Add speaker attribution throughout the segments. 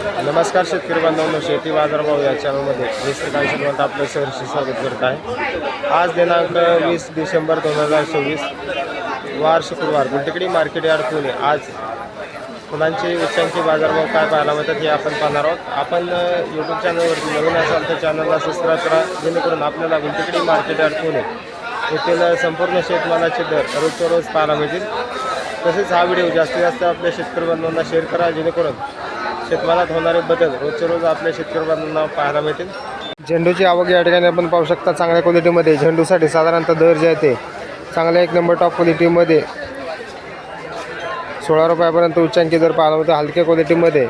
Speaker 1: नमस्कार शेतकरी बांधवांनो शेती बाजारभाव या चॅनलमध्ये मी श्रीकांत श्रीमंत आपलं सहर्षी स्वागत करत आहे. आज दिनांक वीस डिसेंबर दोन हजार चोवीस वार शुक्रवार गुंटकडी मार्केट यार्ड पुणे. आज फुलांचे उच्चांकी बाजारभाव काय पाहायला मिळतात हे आपण पाहणार आहोत. आपण यूट्यूब चॅनलवरती नवीन असाल तर चॅनलला सबस्क्राईब करा जेणेकरून आपल्याला गुंटकडी मार्केट यार्ड पुणे येथील संपूर्ण शेतमालाचे दर रोजच्या रोज पाहायला मिळतील. तसेच हा व्हिडिओ जास्तीत जास्त आपल्या शेतकरी बांधवांना शेअर करा जेणेकरून शेतमालात होणारे बदल रोजच्या रोज आपल्या शेतकरी बांधवांना पाहायला मिळतील. झेंडूची आवक या ठिकाणी आपण पाहू शकता चांगल्या क्वालिटीमध्ये. झेंडूसाठी साधारणतः दर जे आहे ते चांगल्या एक नंबर टॉप क्वालिटीमध्ये सोळा रुपयापर्यंत उच्चांकी दर पाहायला होतं हलक्या क्वालिटीमध्ये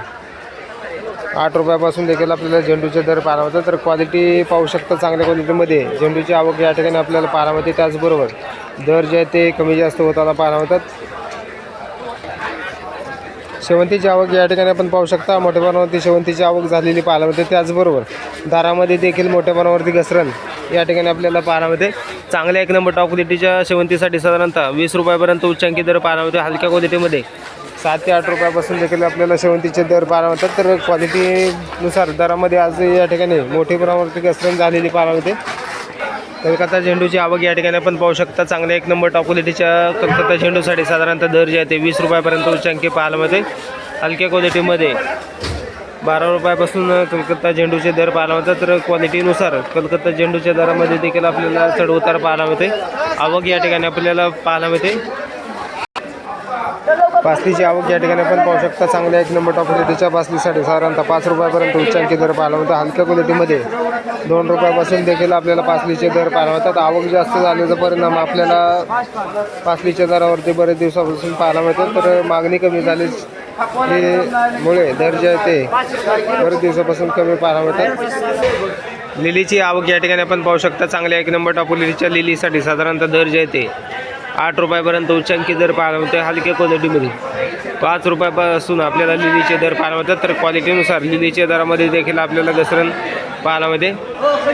Speaker 1: आठ रुपयापासून देखील आपल्याला झेंडूचे दर पाहायला मिळतात. तर क्वालिटी पाहू शकता चांगल्या क्वालिटीमध्ये झेंडूची आवक या ठिकाणी आपल्याला पाहायला मिळते. त्याचबरोबर दर जे आहे ते कमी जास्त होताना पाहायला होतात शेवंतीची आवक या ठिकाणी आपण पाहू शकता. मोठ्या प्रमाणावरती शेवंतीची आवक झालेली पाहायला मिळते त्याचबरोबर दारामध्ये देखील मोठ्या प्रमाणावरती घसरण या ठिकाणी आपल्याला पाहायला मिळते चांगल्या एक नंबर टॉप क्वालिटीच्या शेवंतीसाठी साधारणतः वीस रुपयापर्यंत उच्चांकी दर पाहायला मिळते हलक्या क्वालिटीमध्ये सात ते आठ रुपयापासून देखील आपल्याला शेवंतीचे दर पाहायला मिळतात तर क्वालिटीनुसार दरामध्ये आज या ठिकाणी मोठ्या प्रमाणावरती घसरण झालेली पाहायला मिळते कलकत्ता झेंडूची आवक या ठिकाणी आपण पाहू शकता. चांगल्या एक नंबर टॉप क्वालिटीच्या कलकत्ता झेंडूसाठी साधारणतः दर जे आहे ते वीस रुपयापर्यंत उच्चांकी पाहायला मिळते. हलक्या क्वालिटीमध्ये बारा रुपयापासून कलकत्ता झेंडूचे दर पाहायला मिळतात. तर क्वालिटीनुसार कलकत्ता झेंडूच्या दरामध्ये देखील आपल्याला चढ उतार पाहायला मिळते. आवक या ठिकाणी आपल्याला पाहायला मिळते. पासलीची आवक या ठिकाणी आपण पाहू शकता. चांगल्या एक नंबर टॉप क्वालिटीच्या पासलीसाठी साधारणतः पाच रुपयापर्यंत उच्चांकी दर पाहायला मिळतं. हलक्या क्वालिटीमध्ये दोन रुपयापासून देखील आपल्याला पासलीचे दर पाहायला मिळतात. आवक जास्त झाल्याचा परिणाम आपल्याला पासलीच्या दरावरती बरेच दिवसापासून पाहायला मिळतो तर मागणी कमी झाली मुळे दर जे आहे ते बरेच दिवसापासून कमी पाहायला मिळतात. लिलीची आवक या ठिकाणी आपण पाहू शकता. चांगल्या एक नंबर टॉप लिलीच्या लिलीसाठी साधारणतः दर जे आहे ते आठ रुपयापर्यंत उच्चांकी दर पाहायला मिळतो. हलक्या क्वालिटीमध्ये पाच रुपयापासून आपल्याला लिलीचे दर पाहायला मिळतात. तर क्वालिटीनुसार लिलीच्या दरामध्ये देखील आपल्याला घसरण पाहायला मिळते.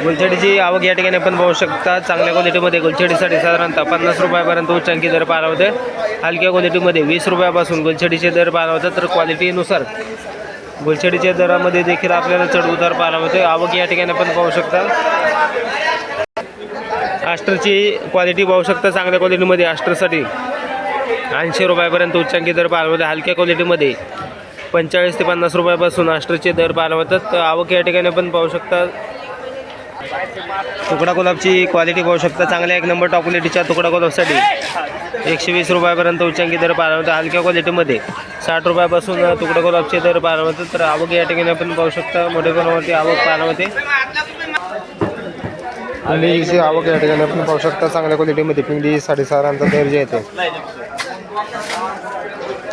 Speaker 1: गुलछडीची आवक या ठिकाणी आपण पाहू शकता. चांगल्या क्वालिटीमध्ये गुलछडीसाठी साधारणतः पन्नास रुपयापर्यंत उच्चांकी दर पाहायला मिळते. हलक्या क्वालिटीमध्ये वीस रुपयापासून गुलछडीचे दर पाहायला मिळतात. तर क्वालिटीनुसार गुलछडीच्या दरामध्ये देखील आपल्याला चढ उतार पाहायला मिळते आवक या ठिकाणी आपण पाहू शकता. आस्टरची क्वालिटी पाहू शकता चांगल्या क्वालिटीमध्ये आस्टरसाठी ऐंशी रुपयापर्यंत उच्चांकी दर पाहायला हलक्या क्वालिटीमध्ये पंचेचाळीस ते पन्नास रुपयापासून आस्टरचे दर पालवतात तर आवक या ठिकाणी पण पाहू शकता. तुकडा गुलाबची क्वालिटी पाहू शकता. चांगल्या एक नंबर टॉप क्वालिटीच्या तुकडा गुलाबसाठी एकशे वीस रुपयापर्यंत उच्चांकी दर पालवतात हलक्या क्वालिटीमध्ये साठ रुपयापासून तुकडा गुलाबचे दर पालवतात तर आवक या ठिकाणी आपण पाहू शकता. मोठ्या प्रमाणावरती आवक पालवते मिळते आवक या ठिकाणी आपण पाहू शकता चांगल्या क्वालिटीमध्ये पिंडी साडेसहारांचा दर्जा येते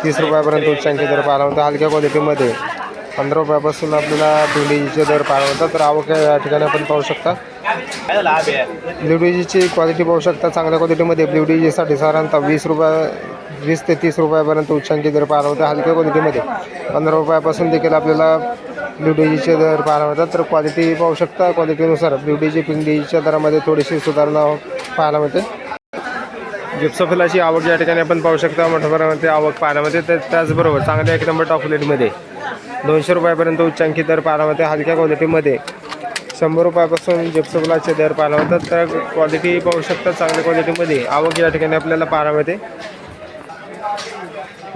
Speaker 1: तीस रुपयापर्यंत उच्चांकी दर पाहायला मिळतात हलक्या क्वालिटीमध्ये पंधरा रुपयापासून आपल्याला भिंडीचे दर पाहायला मिळतात. तर आवक या ठिकाणी आपण पाहू शकता. ब्ल्यूडीजीची क्वालिटी पाहू शकता. चांगल्या क्वालिटीमध्ये ब्ल्यूडीजीसाठी साधारणतः वीस रुपये वीस ते तीस रुपयापर्यंत उच्चांकी दर पाहायला होते हलक्या क्वालिटीमध्ये पंधरा रुपयापासून देखील आपल्याला ब्ल्यूडीजीचे दर पाहायला मिळतात. तर क्वालिटी पाहू शकता. क्वालिटीनुसार ब्ल्यूडीजी पिंडीच्या दरामध्ये थोडीशी सुधारणा पाहायला मिळते. जिप्सोफिलाची आवक या ठिकाणी आपण पाहू शकता. मोठ्या प्रमाणामध्ये आवक पाण्यामध्ये तर त्याचबरोबर चांगल्या एक नंबर टॉपलेटमध्ये दोनशे रुपयापर्यंत उच्चांकी दर पाण्यामध्ये हलक्या क्वालिटीमध्ये शंभर रुपयापासून जिप्सबुलाचे दर पाहायला होतात. तर क्वालिटी पाहू शकता चांगल्या क्वालिटीमध्ये आवक या ठिकाणी आपल्याला पाहायला मिळते.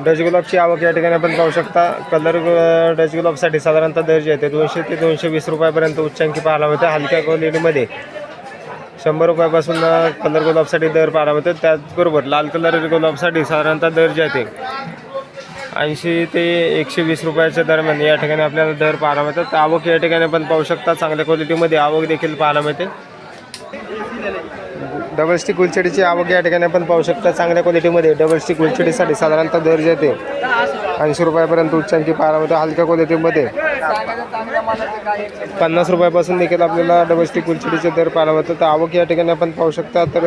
Speaker 1: डच गुलाबची आवक या ठिकाणी आपण पाहू शकता. कलर डच गुलाबसाठी साधारणतः दर जे आहे ते दोनशे ते दोनशे वीस रुपयापर्यंत उच्चांकी पाहायला मिळते. हलक्या क्वालिटीमध्ये शंभर रुपयापासून कलर गुलाबसाठी दर पाहायला मिळते. त्याचबरोबर लाल कलर गुलाबसाठी साधारणतः दर जे आहे ते ऐंशी ते एकशे वीस रुपयाच्या दरम्यान या ठिकाणी आपल्याला दर पाहायला मिळतात. तर आवक या ठिकाणी पण पाहू शकता चांगल्या क्वालिटीमध्ये आवक देखील पाहायला मिळते. डबल स्टिक गुलछडीची आवक या ठिकाणी आपण पाहू शकता चांगल्या क्वालिटीमध्ये डबल स्टिक गुलछडीसाठी साधारणतः दर जे ते ऐंशी रुपयापर्यंत उच्चांकी पाहायला मिळते हलक्या क्वालिटीमध्ये. पन्नास रुपयापासून देखील आपल्याला डबल स्टिक गुलछडीचे दर पाहायला मिळतात. तर आवक या ठिकाणी आपण पाहू शकता तर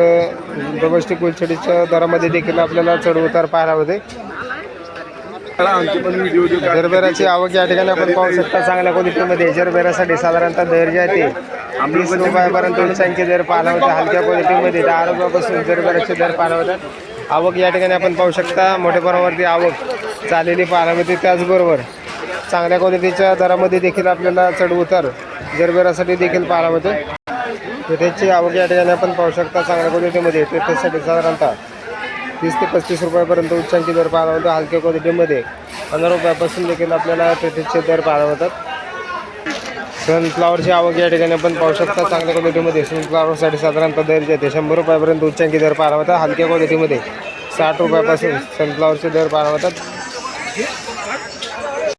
Speaker 1: डबल स्टिक गुलछडीच्या दरामध्ये देखील आपल्याला चढ उतार पाहायला मिळते. जरबेराची आवक या ठिकाणी आपण पाहू शकता. चांगल्या क्वालिटीमध्ये जरबेरासाठी साधारणतः दर जे आहे ते. वीस रुपयापर्यंत उच्चांकी दर पाहायला होता हलक्या क्वालिटीमध्ये दहा रुपयापासून जरबेराचे दर पाहायला होतात. आवक या ठिकाणी आपण पाहू शकता. मोठ्या प्रमाणावरती आवक चाललेली पाहायला मिळते. त्याचबरोबर चांगल्या क्वालिटीच्या दरामध्ये देखील आपल्याला चढ उतार जरबेरासाठी देखील पाहायला मिळते. पेठेची आवक या ठिकाणी आपण पाहू शकता. चांगल्या क्वालिटीमध्ये. पेठेसाठी साधारणतः तीस ते पस्तीस रुपयापर्यंत उच्चांकी दर पाहायला मिळतो हलक्या क्वालिटीमध्ये पंधरा रुपयापासून देखील आपल्याला पेठेचे दर पाहायला मिळतात सनफ्लावरची आवक या ठिकाणी आपण पाहू शकता. चांगल्या क्वालिटीमध्ये सनफ्लावरसाठी साधारणतः दर जे ते शंभर रुपयापर्यंत उच्चांकी दर पाहायला मिळतात हलक्या क्वालिटीमध्ये साठ रुपयापासून सनफ्लावरचे दर पाहायला मिळतात